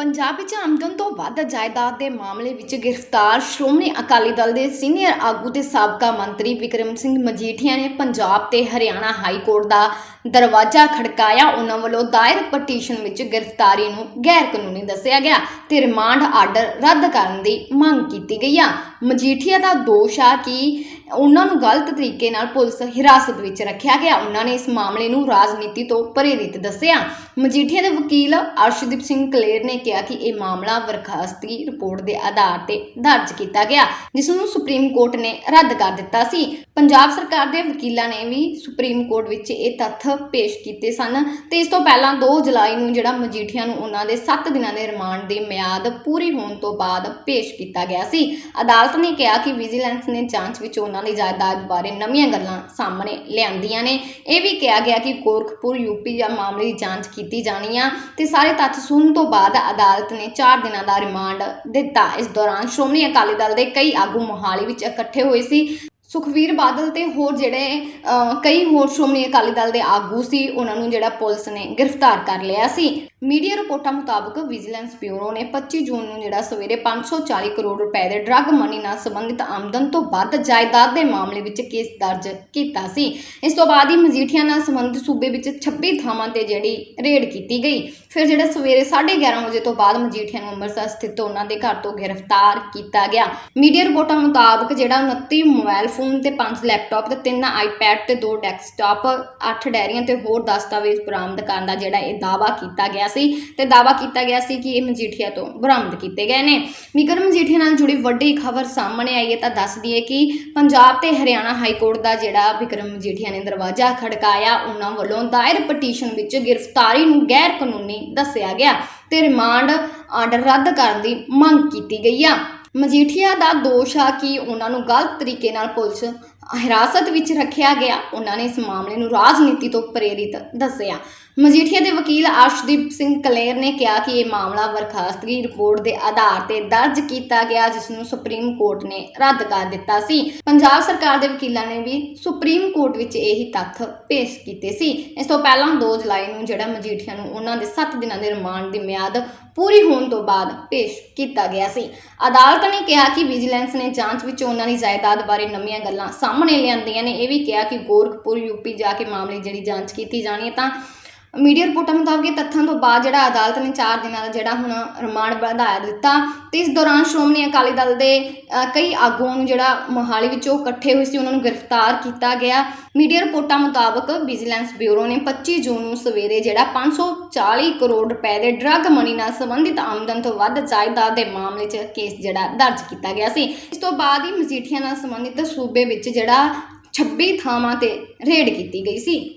ਪੰਜਾਬ ਵਿੱਚ ਆਮਦਨ ਤੋਂ ਵੱਧ ਜਾਇਦਾਦ ਦੇ ਮਾਮਲੇ ਵਿੱਚ ਗ੍ਰਿਫਤਾਰ ਸ਼੍ਰੋਮਣੀ ਅਕਾਲੀ ਦਲ ਦੇ ਸੀਨੀਅਰ ਆਗੂ ਤੇ ਸਾਬਕਾ ਮੰਤਰੀ ਵਿਕਰਮ ਸਿੰਘ ਮਜੀਠੀਆ ਨੇ ਪੰਜਾਬ ਤੇ ਹਰਿਆਣਾ ਹਾਈ ਕੋਰਟ ਦਾ ਦਰਵਾਜ਼ਾ ਖੜਕਾਇਆ। ਉਹਨਾਂ ਵੱਲੋਂ ਦਾਇਰ ਪਟੀਸ਼ਨ ਵਿੱਚ ਗ੍ਰਿਫਤਾਰੀ ਨੂੰ ਗੈਰ ਕਾਨੂੰਨੀ ਦੱਸਿਆ ਗਿਆ ਤੇ ਰਿਮਾਂਡ ਆਰਡਰ ਰੱਦ ਕਰਨ ਦੀ ਮੰਗ ਕੀਤੀ ਗਈ ਆ। ਮਜੀਠੀਆ ਦਾ ਦੋਸ਼ ਆ ਕਿ ਉਹਨਾਂ ਨੂੰ ਗਲਤ ਤਰੀਕੇ ਨਾਲ ਪੁਲਿਸ ਹਿਰਾਸਤ ਵਿੱਚ ਰੱਖਿਆ ਗਿਆ। ਉਹਨਾਂ ਨੇ ਇਸ ਮਾਮਲੇ ਨੂੰ ਰਾਜਨੀਤੀ ਤੋਂ ਪ੍ਰੇਰਿਤ ਦੱਸਿਆ। ਮਜੀਠੀਆ ਦੇ ਵਕੀਲ ਅਰਸ਼ਦੀਪ ਸਿੰਘ ਕਲੇਰ ਨੇ ਕਿਹਾ ਕਿ ਇਹ ਮਾਮਲਾ ਵਰਖਾਸਤੀ ਰਿਪੋਰਟ ਦੇ ਆਧਾਰ ਤੇ ਦਰਜ ਕੀਤਾ ਗਿਆ, ਜਿਸ ਨੂੰ ਸੁਪਰੀਮ ਕੋਰਟ ਨੇ ਰੱਦ ਕਰ ਦਿੱਤਾ ਸੀ। ਪੰਜਾਬ ਸਰਕਾਰ ਦੇ ਵਕੀਲਾਂ ਨੇ ਵੀ ਸੁਪਰੀਮ ਕੋਰਟ ਵਿੱਚ ਇਹ ਤੱਥ ਪੇਸ਼ ਕੀਤੇ ਸਨ ਤੇ ਇਸ ਤੋਂ ਪਹਿਲਾਂ 2 ਜੁਲਾਈ ਨੂੰ ਜਿਹੜਾ ਮਜੀਠੀਆ ਨੂੰ ਉਹਨਾਂ ਦੇ 7 ਦਿਨਾਂ ਦੇ ਰਿਮਾਂਡ ਦੀ ਮਿਆਦ ਪੂਰੀ ਹੋਣ ਤੋਂ ਬਾਅਦ ਪੇਸ਼ ਕੀਤਾ ਗਿਆ ਸੀ। ਅਦਾਲਤ ਨੇ ਕਿਹਾ ਕਿ ਵਿਜੀਲੈਂਸ ਨੇ ਜਾਂਚ ਵਿੱਚ ਉਹਨਾਂ ਦੀ ਜਾਇਦਾਦ ਬਾਰੇ ਨਵੀਆਂ ਗੱਲਾਂ ਸਾਹਮਣੇ ਲਿਆਂਦੀਆਂ ਨੇ। ਇਹ ਵੀ ਕਿਹਾ ਗਿਆ ਕਿ ਗੋਰਖਪੁਰ ਯੂਪੀ ਜਾਂ ਮਾਮਲੇ ਦੀ ਜਾਂਚ ਕੀਤੀ ਜਾਣੀ ਆ ਤੇ ਸਾਰੇ ਤੱਥ ਸੁਣਨ ਤੋਂ ਬਾਅਦ ਅਦਾਲਤ ਨੇ 4 ਦਿਨਾਂ ਦਾ ਰਿਮਾਂਡ ਦਿੱਤਾ। ਇਸ ਦੌਰਾਨ ਸ਼੍ਰੋਮਣੀ ਅਕਾਲੀ ਦਲ ਦੇ ਕਈ ਆਗੂ ਮੋਹਾਲੀ ਵਿੱਚ ਇਕੱਠੇ ਹੋਏ ਸੀ। ਸੁਖਵੀਰ ਬਾਦਲ ਤੇ ਹੋਰ ਜਿਹੜੇ ਕਈ ਹੋਰ ਸ਼੍ਰੋਮਣੀ ਅਕਾਲੀ ਦਲ ਦੇ ਆਗੂ ਸੀ, ਉਹਨਾਂ ਨੂੰ ਜਿਹੜਾ ਪੁਲਿਸ ਨੇ ਗ੍ਰਿਫਤਾਰ ਕਰ ਲਿਆ ਸੀ। ਮੀਡੀਆ ਰਿਪੋਰਟਾਂ ਮੁਤਾਬਕ ਵਿਜੀਲੈਂਸ ਬਿਊਰੋ ਨੇ 25 ਜੂਨ ਨੂੰ ਜਿਹੜਾ ਸਵੇਰੇ 540 ਕਰੋੜ ਰੁਪਏ ਦੇ ਡਰੱਗ ਮਨੀ ਨਾਲ ਸੰਬੰਧਿਤ ਆਮਦਨ ਤੋਂ ਵੱਧ ਜਾਇਦਾਦ ਦੇ ਮਾਮਲੇ ਵਿੱਚ ਕੇਸ ਦਰਜ ਕੀਤਾ ਸੀ। ਇਸ ਤੋਂ ਬਾਅਦ ਹੀ ਮਜੀਠੀਆ ਨਾਲ ਸੰਬੰਧਿਤ ਸੂਬੇ ਵਿੱਚ 26 ਥਾਵਾਂ ਤੇ ਜਿਹੜੀ ਰੇਡ ਕੀਤੀ ਗਈ। ਫਿਰ ਜਿਹੜਾ ਸਵੇਰੇ 11:30 ਵਜੇ ਤੋਂ ਬਾਅਦ ਮਜੀਠੀਆ ਨੂੰ ਅੰਮ੍ਰਿਤਸਰ ਸਥਿਤ ਉਹਨਾਂ ਦੇ ਘਰ ਤੋਂ ਗ੍ਰਿਫਤਾਰ ਕੀਤਾ ਗਿਆ। ਮੀਡੀਆ ਰਿਪੋਰਟਾਂ ਮੁਤਾਬਕ ਜਿਹੜਾ 29 ਮੋਬਾਈਲ ਫੋਨ ਤੇ ਪੰਜ ਲੈਪਟਾਪ ਤੇ ਤਿੰਨ ਆਈਪੈਡ ਤੇ ਦੋ ਡੈਸਕਟਾਪ, ਅੱਠ ਡੈਰੀਆਂ ਤੇ ਹੋਰ ਦਸਤਾਵੇਜ਼ ਬਰਾਮਦ ਕਰਨ ਦਾ ਜਿਹੜਾ ਇਹ ਦਾਅਵਾ ਕੀਤਾ ਗਿਆ ਸੀ ਤੇ ਦਾਅਵਾ ਕੀਤਾ ਗਿਆ ਸੀ ਕਿ ਇਹ ਮਜੀਠੀਆ ਤੋਂ ਬਰਾਮਦ ਕੀਤੇ ਗਏ ਨੇ। ਵਿਕਰਮ ਮਜੀਠੀਆ ਨਾਲ ਜੁੜੀ ਵੱਡੀ ਖਬਰ ਸਾਹਮਣੇ ਆਈ ਹੈ ਤਾਂ ਦੱਸ ਦਈਏ ਕਿ ਪੰਜਾਬ ਤੇ ਹਰਿਆਣਾ ਹਾਈ ਕੋਰਟ ਦਾ ਜਿਹੜਾ ਵਿਕਰਮ ਮਜੀਠੀਆ ਨੇ ਦਰਵਾਜ਼ਾ ਖੜਕਾਇਆ, ਉਹਨਾਂ ਵੱਲੋਂ ਦਾਇਰ ਪਟੀਸ਼ਨ ਵਿੱਚ ਗ੍ਰਿਫਤਾਰੀ ਨੂੰ ਗੈਰ ਕਾਨੂੰਨੀ ਦੱਸਿਆ ਗਿਆ ਤੇ ਰਿਮਾਂਡ ਆਰਡਰ ਰੱਦ ਕਰਨ ਦੀ ਮੰਗ ਕੀਤੀ ਗਈ ਆ। ਮਜੀਠੀਆ ਦਾ ਦੋਸ਼ ਆ ਕਿ ਉਹਨਾਂ ਨੂੰ ਗਲਤ ਤਰੀਕੇ ਨਾਲ ਪੁਲਿਸ ਹਿਰਾਸਤ ਵਿੱਚ ਰੱਖਿਆ ਗਿਆ। ਉਹਨਾਂ ਨੇ ਇਸ ਮਾਮਲੇ ਨੂੰ ਰਾਜਨੀਤੀ ਤੋਂ ਪ੍ਰੇਰਿਤ ਦੱਸਿਆ। ਮਜੀਠੀਆ ਦੇ ਵਕੀਲ ਅਰਸ਼ਦੀਪ ਸਿੰਘ ਕਲੇਰ ਨੇ ਕਿਹਾ ਕਿ ਇਹ ਮਾਮਲਾ ਵਰਖਾਸਤਗੀ ਰਿਪੋਰਟ ਦੇ ਆਧਾਰ ਤੇ ਦਰਜ ਕੀਤਾ ਗਿਆ, ਜਿਸ ਨੂੰ ਸੁਪਰੀਮ ਕੋਰਟ ਨੇ ਰੱਦ ਕਰ ਦਿੱਤਾ ਸੀ। ਪੰਜਾਬ ਸਰਕਾਰ ਦੇ ਵਕੀਲਾਂ ਨੇ ਵੀ ਸੁਪਰੀਮ ਕੋਰਟ ਵਿੱਚ ਇਹੀ ਤੱਥ ਪੇਸ਼ ਕੀਤੇ ਸੀ। ਇਸ ਤੋਂ ਪਹਿਲਾਂ 2 ਜੁਲਾਈ ਨੂੰ ਜਿਹੜਾ ਮਜੀਠੀਆ ਨੂੰ ਉਹਨਾਂ ਦੇ 7 ਦਿਨਾਂ ਦੇ ਰਿਮਾਂਡ ਦੀ ਮਿਆਦ ਪੂਰੀ ਹੋਣ ਤੋਂ ਬਾਅਦ ਪੇਸ਼ ਕੀਤਾ ਗਿਆ ਸੀ। ਅਦਾਲਤ ਨੇ ਕਿਹਾ ਕਿ ਵਿਜੀਲੈਂਸ ਨੇ ਜਾਂਚ ਵਿੱਚ ਉਹਨਾਂ ਦੀ ਜਾਇਦਾਦ ਬਾਰੇ ਨਵੀਆਂ ਗੱਲਾਂ ਸਾਹਮਣੇ ਸਾਹਮਣੇ ਲਿਆਂਦੀਆਂ ਨੇ, ਇਹ ਵੀ ਕਿਹਾ ਕਿ ਗੋਰਖਪੁਰ ਯੂਪੀ ਜਾ ਕੇ ਮਾਮਲੇ ਜਿਹੜੀ ਜਾਂਚ ਕੀਤੀ ਜਾਣੀ ਹੈ ਤਾਂ ਮੀਡੀਆ ਰਿਪੋਰਟਾਂ ਮੁਤਾਬਕ ਤੱਥਾਂ ਤੋਂ ਬਾਅਦ ਜਿਹੜਾ ਅਦਾਲਤ ਨੇ 4 ਦਿਨਾਂ ਦਾ ਜਿਹੜਾ ਹੁਣ ਰਿਮਾਂਡ ਵਧਾਇਆ ਦਿੱਤਾ ਤੇ ਇਸ ਦੌਰਾਨ ਸ਼੍ਰੋਮਣੀ ਅਕਾਲੀ ਦਲ ਦੇ ਅ, ਕਈ ਆਗੂਆਂ ਨੂੰ ਜਿਹੜਾ ਮੋਹਾਲੀ ਵਿੱਚੋਂ ਇਕੱਠੇ ਹੋਏ ਸੀ ਉਹਨਾਂ ਨੂੰ ਗ੍ਰਿਫਤਾਰ ਕੀਤਾ ਗਿਆ। ਮੀਡੀਆ ਰਿਪੋਰਟਾਂ ਮੁਤਾਬਕ ਵਿਜੀਲੈਂਸ ਬਿਊਰੋ ਨੇ 25 ਜੂਨ ਨੂੰ ਸਵੇਰੇ ਜਿਹੜਾ 540 ਕਰੋੜ ਰੁਪਏ ਦੇ ਡਰੱਗ ਮਨੀ ਨਾਲ ਸੰਬੰਧਿਤ ਆਮਦਨ ਤੋਂ ਵੱਧ ਜਾਇਦਾਦ ਦੇ ਮਾਮਲੇ 'ਚ ਕੇਸ ਜਿਹੜਾ ਦਰਜ ਕੀਤਾ ਗਿਆ ਸੀ। ਇਸ ਤੋਂ ਬਾਅਦ ਹੀ ਮਜੀਠੀਆ ਨਾਲ ਸੰਬੰਧਿਤ ਸੂਬੇ ਵਿੱਚ ਜਿਹੜਾ 26 ਥਾਵਾਂ ਤੇ ਰੇਡ ਕੀਤੀ ਗਈ ਸੀ।